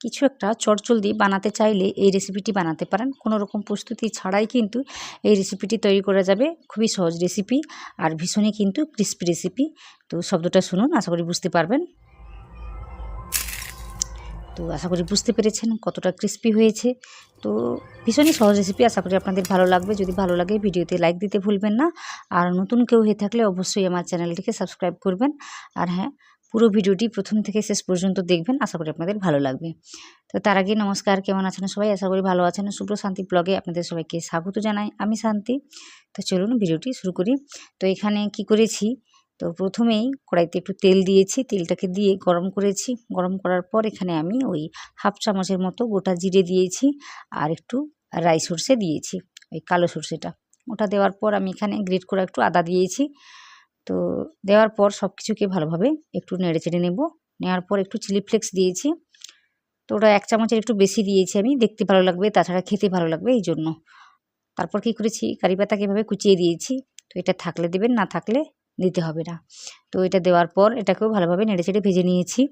কিছু একটা চটজলদি বানাতে চাইলে এই রেসিপিটি বানাতে পারেন। কোনো রকম প্রস্তুতি ছাড়াই কিন্তু এই রেসিপিটি তৈরি করা যাবে। খুবই সহজ রেসিপি আর ভীষণই কিন্তু ক্রিস্পি রেসিপি তো শব্দটা শুনুন, আশা করি বুঝতে পারবেন। তো আশা করি বুঝতে পেরেছেন কতটা ক্রিস্পি হয়েছে। তো ভীষণই সহজ রেসিপি আশা করি আপনাদের ভালো লাগবে। যদি ভালো লাগে ভিডিওতে লাইক দিতে ভুলবেন না। আর নতুন কেউ হয়ে থাকলে অবশ্যই আমার চ্যানেলটিকে সাবস্ক্রাইব করবেন। আর হ্যাঁ পুরো ভিডিওটি প্রথম থেকে শেষ পর্যন্ত দেখবেন, আশা করি আপনাদের ভালো লাগবে। তো তার আগে নমস্কার, কেমন আছেন সবাই? আশা করি ভালো আছেন। শুভ্র শান্তি ব্লগে আপনাদের সবাইকে স্বাগত জানাই। আমি শান্তি। তো চলুন ভিডিওটি শুরু করি। তো এখানে কি করেছি? তো প্রথমেই কড়াইতে একটু তেল দিয়েছি। তেলটাকে দিয়ে গরম করেছি। গরম করার পর এখানে আমি ওই হাফ চামচের মতো গোটা জিরে দিয়েছি আর একটু রাই সর্ষে দিয়েছি, ওই কালো সর্ষেটা। ওটা দেওয়ার পর আমি এখানে গ্রেট করা একটু আদা দিয়েছি। তো দেওয়ার পর সব কিছুকে ভালোভাবে একটু নেড়ে চেড়ে নেব। নেওয়ার পর একটু চিলি ফ্লেক্স দিয়েছি। তো ওটা এক চামচের একটু বেশি দিয়েছি আমি, দেখতে ভালো লাগবে, তাছাড়া খেতে ভালো লাগবে এই জন্য। তারপর কী করেছি, কারি পাতাকে এভাবে কুচিয়ে দিয়েছি। তো এটা থাকলে দেবেন, না থাকলে দিতে হবে না। তো এটা দেওয়ার পর এটাকেও ভালোভাবে নেড়ে চেড়ে ভেজে নিয়েছি।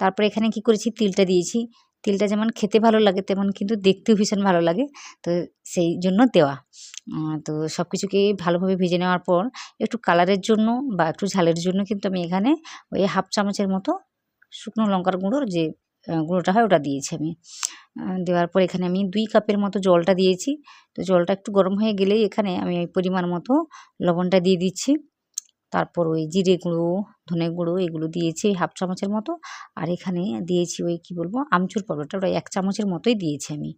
তারপর এখানে কি করেছি, তিলটা দিয়েছি। তিলটা যেমন খেতে ভালো লাগে, তেমন কিন্তু দেখতেও ভীষণ ভালো লাগে। তো সেই জন্য দেওয়া। তো সব কিছুকে ভালোভাবে ভেজে নেওয়ার পর একটু কালারের জন্য বা একটু ঝালের জন্য কিন্তু আমি এখানে ওই হাফ চামচের মতো শুকনো লঙ্কার গুঁড়োর যে গুঁড়োটা হয় ওটা দিয়েছি আমি। দেওয়ার পর এখানে আমি দুই কাপের মতো জলটা দিয়েছি। তো জলটা একটু গরম হয়ে গেলেই এখানে আমি ওই পরিমাণ মতো লবণটা দিয়ে দিচ্ছি। তারপর ওই জিরে গুঁড়ো, ধনে গুঁড়ো এগুলো দিয়েছি হাফ চামচের মতো। আর এখানে দিয়েছি ওই কি বলব, আমচুর পাউডারটা ওটা এক চামচের মতোই দিয়েছি আমি।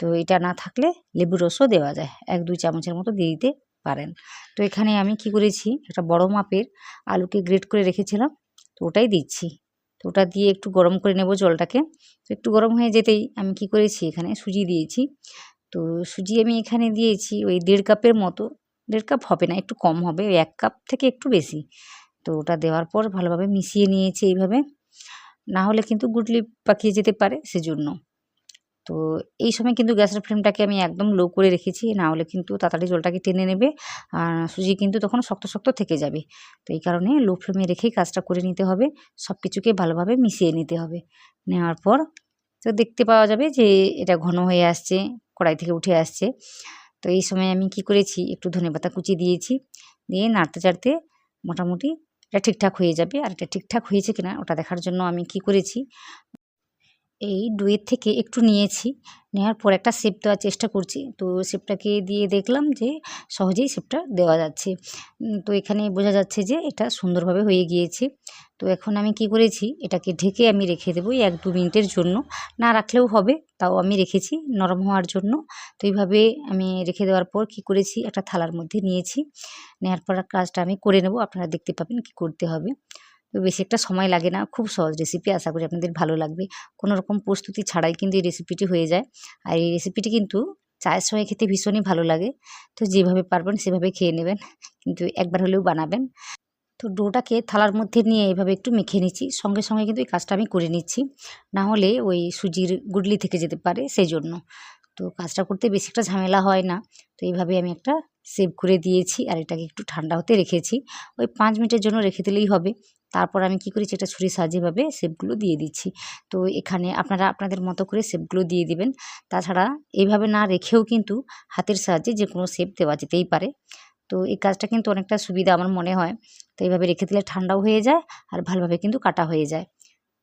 তো এটা না থাকলে লেবু রসও দেওয়া যায়, এক দুই চামচের মতো দিয়ে দিতে পারেন। তো এখানে আমি কি করেছি, একটা বড় মাপের আলুকে গ্রেট করে রেখেছিলাম, তো ওটাই দিচ্ছি। তো ওটা দিয়ে একটু গরম করে নেব জলটাকে। তো একটু গরম হয়ে যেতেই আমি কি করেছি, এখানে সুজি দিয়েছি। তো সুজি আমি এখানে দিয়েছি ওই দেড় কাপের মতো দেড় কাপ হবে না, একটু কম হবে এক কাপ থেকে একটু বেশি। তো ওটা দেওয়ার পর ভালোভাবে মিশিয়ে নিয়েছি এইভাবে। না হলে কিন্তু গুটলি পাকিয়ে যেতে পারে, সেজন্য। তো এই সময় কিন্তু গ্যাসের ফ্লেমটাকে আমি একদম লো করে রেখেছি, না হলে কিন্তু তাড়াতাড়ি জলটাকে টেনে নেবে, আর সুজি কিন্তু তখন শক্ত শক্ত থেকে যাবে। তো এই কারণে লো ফ্লেমে রেখেই কাজটা করে নিতে হবে সব কিছুকে ভালোভাবে মিশিয়ে নিতে হবে। নেওয়ার পর তো দেখতে পাওয়া যাবে যে এটা ঘন হয়ে আসছে, কড়াই থেকে উঠে আসছে। তো এই সময় আমি কি করেছি? একটু ধনে পাতা কুচি দিয়েছি। দিয়ে নাড়তে চাড়তে মোটামুটি এটা ঠিকঠাক হয়ে যাবে। আর এটা ঠিকঠাক হয়েছে কিনা ওটা দেখার জন্য আমি কি করেছি? এই ডুয়ের থেকে একটু নিয়েছি। নেওয়ার পর একটা শেপ দেওয়ার চেষ্টা করছি। তো শেপটাকে দিয়ে দেখলাম যে সহজেই শেপটা দেওয়া যাচ্ছে। তো এখানে বোঝা যাচ্ছে যে এটা সুন্দরভাবে হয়ে গিয়েছে। তো এখন আমি কি করেছি, এটাকে ঢেকে আমি রেখে দেবো এক দু মিনিটের জন্য। না রাখলেও হবে, তাও আমি রেখেছি নরম হওয়ার জন্য। তো এইভাবে আমি রেখে দেওয়ার পর কি করেছি, একটা থালার মধ্যে নিয়েছি। নেওয়ার পর কাজটা আমি করে নেব, আপনারা দেখতে পাবেন কি করতে হবে। তো বেশি একটা সময় লাগে না। খুব সহজ রেসিপি আশা করি আপনাদের ভালো লাগবে। কোনো রকম প্রস্তুতি ছাড়াই কিন্তু এই রেসিপিটি হয়ে যায়। আর এই রেসিপিটি কিন্তু চায়ের সঙ্গে খেতে ভীষণই ভালো লাগে। তো যেভাবে পারবেন সেভাবে খেয়ে নেবেন। কিন্তু একবার হলেও বানাবেন। তো ডোটাকে থালার মধ্যে নিয়ে এভাবে একটু মেখে নিচ্ছি। সঙ্গে সঙ্গে কিন্তু এই কাজটা আমি করে নিচ্ছি। না হলে ওই সুজির গুডলি থেকে যেতে পারে সেই জন্য তো কাজটা করতে বেশি একটা ঝামেলা হয় না। তো এইভাবে আমি একটা সেভ করে দিয়েছি। আর এটাকে একটু ঠান্ডা হতে রেখেছি। ওই পাঁচ মিনিটের জন্য রেখে দিলেই হবে। তারপর আমি কি করেছি? এটা ছুরি সাজিয়েভাবে শেপগুলো দিয়ে দিচ্ছি। তো এখানে আপনারা আপনাদের মতো করে শেপগুলো দিয়ে দিবেন। তাছাড়া এইভাবে না রেখেও কিন্তু হাতের সাহায্যে যে কোনো শেপ দেওয়া যেতেই পারে। তো এই কাজটা কিন্তু অনেকটা সুবিধা আমার মনে হয়। তো এইভাবে রেখে দিলে ঠান্ডাও হয়ে যায় আর ভালোভাবে কিন্তু কাটা হয়ে যায়।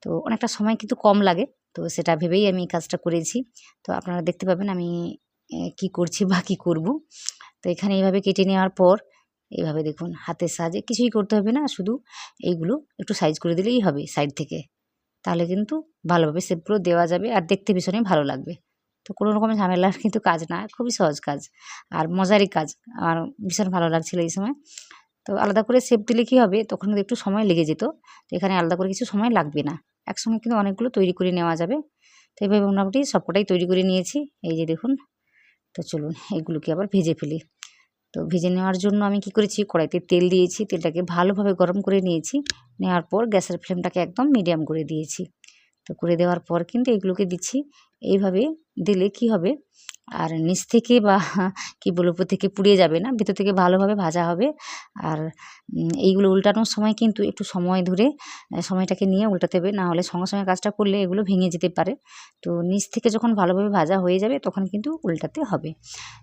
তো অনেকটা সময় কিন্তু কম লাগে। তো সেটা ভেবেই আমি এই কাজটা করেছি। তো আপনারা দেখতে পাবেন আমি কি করছি বা কী করব। তো এখানে এইভাবে কেটে নেওয়ার পর এইভাবে দেখুন, হাতের সাহায্যে কিছুই করতে হবে না, শুধু এইগুলো একটু সাইজ করে দিলেই হবে সাইড থেকে। তাহলে কিন্তু ভালোভাবে সেপগুলো দেওয়া যাবে আর দেখতে ভীষণই ভালো লাগবে। তো কোনো রকমের ঝামেলার কিন্তু কাজ না, খুবই সহজ কাজ আর মজারই কাজ। আমার ভীষণ ভালো লাগছিল এই সময়। তো আলাদা করে শেপ দিলে কী হবে? তখন কিন্তু একটু সময় লেগে যেত। তো এখানে আলাদা করে কিছু সময় লাগবে না। একসঙ্গে কিন্তু অনেকগুলো তৈরি করে নেওয়া যাবে। তো এইভাবে মোটামুটি সবকটাই তৈরি করে নিয়েছি। এই যে দেখুন, তো চলুন এগুলোকে আবার ভেজে ফেলি। তো ভেজে নেওয়ার জন্য আমি কি করেছি? কড়াইতে তেল দিয়েছি, তেলটাকে ভালোভাবে গরম করে নিয়েছি। নেওয়ার পর গ্যাসের ফ্লেমটাকে একদম মিডিয়াম করে দিয়েছি। তো করে দেওয়ার পর কিন্তু এগুলোকে দিচ্ছি। এইভাবে দিলে কি হবে? আর নিচ থেকে বা কী বলব, উপর থেকে পুড়ে যাবে না, ভিতর থেকে ভালোভাবে ভাজা হবে। আর এইগুলো উল্টানোর সময় কিন্তু একটু সময় ধরে সময়টাকে নিয়ে উল্টাতে হবে। না হলে সঙ্গে সঙ্গে কাজটা করলে এগুলো ভেঙে যেতে পারে। তো নিচ থেকে যখন ভালোভাবে ভাজা হয়ে যাবে, তখন কিন্তু উল্টাতে হবে।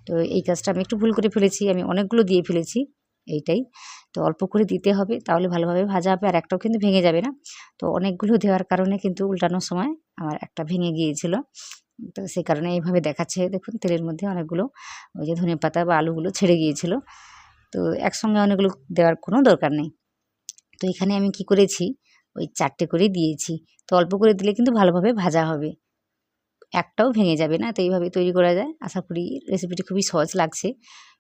তো এই কাজটা আমি একটু ভুল করে ফেলেছি, আমি অনেকগুলো দিয়ে ফেলেছি, এইটাই। তো অল্প করে দিতে হবে, তাহলে ভালোভাবে ভাজা হবে, আর একটাও কিন্তু ভেঙে যাবে না। তো অনেকগুলো দেওয়ার কারণে কিন্তু উল্টানোর সময় আমার একটা ভেঙে গিয়েছিল। তো সেই কারণে এইভাবে দেখাচ্ছে। দেখুন, তেলের মধ্যে অনেকগুলো ওই যে ধনে পাতা বা আলুগুলো ছেড়ে গিয়েছিল। তো একসঙ্গে অনেকগুলো দেওয়ার কোনো দরকার নেই। তো এখানে আমি কি করেছি? ওই চারটে করে দিয়েছি। তো অল্প করে দিলে কিন্তু ভালোভাবে ভাজা হবে। একটাও ভেঙে যাবে না, তো এইভাবে তৈরি করা যায়। আশা করি রেসিপিটি খুবই সহজ লাগছে।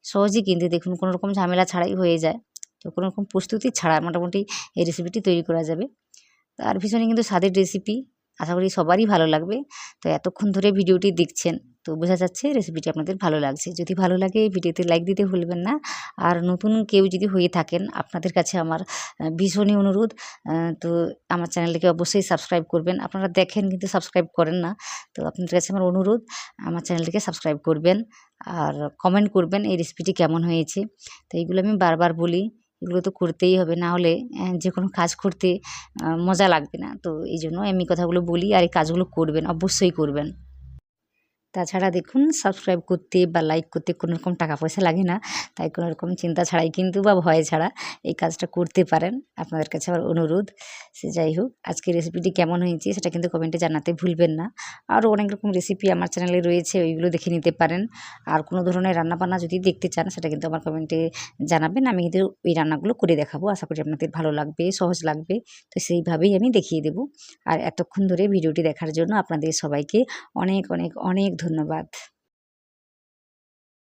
সহজেই কিন্তু দেখুন, কোনো রকম ঝামেলা ছাড়াই হয়ে যায়। তো কোনো রকম প্রস্তুতি ছাড়া মোটামুটি এই রেসিপিটি তৈরি করা যাবে। আর ভীষণই কিন্তু স্বাদের রেসিপি আশা করি সবারই ভালো লাগবে। তো এতক্ষণ ধরে ভিডিওটি দেখছেন, তো বোঝা যাচ্ছে রেসিপিটি আপনাদের ভালো লাগছে। যদি ভালো লাগে ভিডিওতে লাইক দিতে ভুলবেন না। আর নতুন কেউ যদি হয়ে থাকেন, আপনাদের কাছে আমার ভীষণই অনুরোধ। তো আমার চ্যানেলটিকে অবশ্যই সাবস্ক্রাইব করবেন। আপনারা দেখেন কিন্তু সাবস্ক্রাইব করেন না। তো আপনাদের কাছে আমার অনুরোধ, আমার চ্যানেলটিকে সাবস্ক্রাইব করবেন। আর কমেন্ট করবেন এই রেসিপিটি কেমন হয়েছে। তো এইগুলো আমি বারবার বলি এগুলো তো করতেই হবে, না হলে যে কোনো কাজ করতে মজা লাগবে না। তো এই জন্য আমি কথাগুলো বলি আর এই কাজগুলো করবেন, অবশ্যই করবেন। তাছাড়া দেখুন সাবস্ক্রাইব করতে বা লাইক করতে কোনো রকম টাকা পয়সা লাগে না। তাই কোনো রকম চিন্তা ছাড়াই কিন্তু বা ভয় ছাড়া এই কাজটা করতে পারেন। আপনাদের কাছে আমার অনুরোধ। সে যাই হোক আজকে রেসিপিটি কেমন হয়েছে সেটা কিন্তু কমেন্টে জানাতে ভুলবেন না। আরও অনেক রকম রেসিপি আমার চ্যানেলে রয়েছে, ওইগুলো দেখে নিতে পারেন। আর কোনো ধরনের রান্নাবান্না যদি দেখতে চান, সেটা কিন্তু আমার কমেন্টে জানাবেন। আমি কিন্তু ওই রান্নাগুলো করে দেখাবো। আশা করি আপনাদের ভালো লাগবে, সহজ লাগবে। তো সেইভাবেই আমি দেখিয়ে দেবো। আর এতক্ষণ ধরে ভিডিওটি দেখার জন্য আপনাদের সবাইকে অনেক অনেক অনেক ধন্যবাদ।